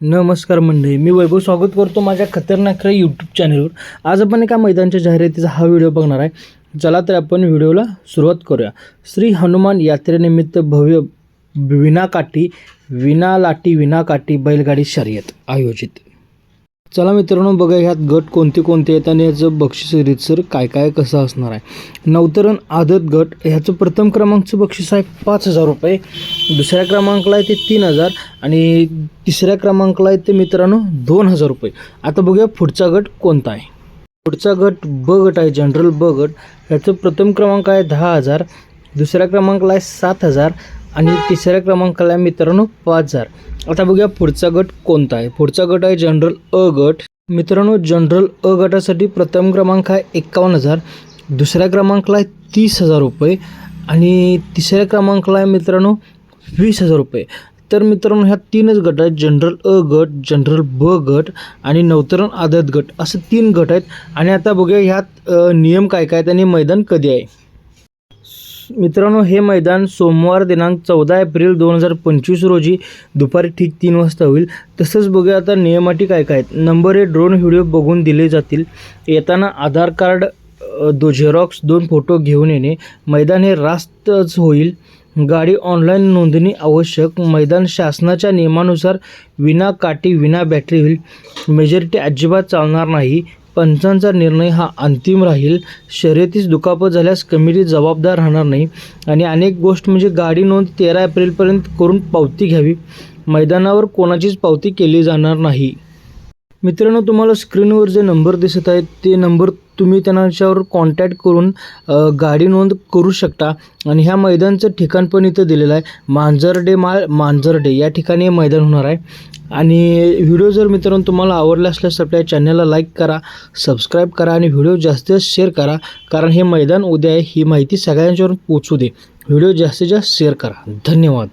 नमस्कार मंडळी मी वैभव स्वागत करतो माझ्या खतरनाक यूट्यूब चॅनलवर आज आपण एका मैदानच्या जाहिरातीचा हा व्हिडिओ बघणार आहे. चला तर आपण व्हिडिओला सुरुवात करूया. श्री हनुमान यात्रेनिमित्त भव्य विनाकाठी विना लाटी विनाकाठी बैलगाडी शर्यत आयोजित. चला मित्रांनो बघा ह्यात गट कोणते कोणते आहेत आणि याचं बक्षीस रीतसर काय काय कसं असणार आहे. नवतरण आदत गट ह्याचं प्रथम क्रमांकचं बक्षीस आहे पाच हजार रुपये. दुसऱ्या क्रमांकाला आहे ते तीन हजार आणि तिसऱ्या क्रमांकाला आहे ते मित्रांनो दोन हजार रुपये. आता बघूया पुढचा गट कोणता आहे. पुढचा गट ब गट आहे जनरल ब गट. ह्याचं प्रथम क्रमांक आहे दहा हजार. दुसऱ्या क्रमांकाला आहे सात हजार. आणि तिसऱ्या क्रमांकाला आहे मित्रांनो पाच हजार आता बघूया पुढचा गट कोणता आहे. पुढचा गट आहे जनरल अ गट. मित्रांनो जनरल अ गटासाठी प्रथम क्रमांक आहे एक्कावन्न हजार दुसऱ्या क्रमांकाला आहे तीस हजार रुपये. आणि तिसऱ्या क्रमांकाला आहे मित्रांनो वीस हजार रुपये. तर मित्रांनो ह्या तीनच गट आहेत. जनरल अ गट जनरल ब गट आणि नवतरण आदत गट. असं तीन गट आहेत. आणि आता बघूया ह्यात नियम काय काय आहेत आणि मैदान कधी आहे. मित्रांनो हे मैदान सोमवार दिनांक चौदा एप्रिल दोन हजार पंचवीस रोजी दुपारी ठीक तीन वाजता होईल. तसंच बघूया आता नियमाटी काय काय आहेत. नंबर हे ड्रोन व्हिडिओ बघून दिले जातील. येताना आधार कार्ड दो झेरॉक्स दोन फोटो घेऊन येणे. मैदान हे रास्तच होईल. गाडी ऑनलाईन नोंदणी आवश्यक. मैदान शासनाच्या नियमानुसार विना काठी विना बॅटरी होईल. मेजॉरिटी अजिबात चालणार नाही. पंचांचा निर्णय हा अंतिम राहील. शर्यतीस दुखापत झाल्यास कमिटी जबाबदार राहणार नाही. आणि अनेक गोष्ट म्हणजे गाडी नोंद तेरा एप्रिलपर्यंत करून पावती घ्यावी. मैदानावर कोणाचीच पावती केली जाणार नाही. मित्रांनो तुम्हाला स्क्रीनवर जे नंबर दिसत आहेत ते नंबर तुम्ही त्यांच्यावर कॉन्टॅक्ट करून गाडी नोंद करू शकता. आणि ह्या मैदानचं ठिकाण पण इथं दिलेलं आहे. मांजरडे माळ मांजरडे या ठिकाणी हे मैदान होणार आहे. आणि व्हिडिओ जर मित्रांनो तुम्हाला आवडला असल्यास आपल्या चॅनलला लाईक करा सबस्क्राईब करा आणि व्हिडिओ जास्तीत जास्त शेअर करा. कारण हे मैदान उद्या आहे ही माहिती सगळ्यांच्यावर पोचू दे. व्हिडिओ जास्तीत जास्त शेअर करा. धन्यवाद.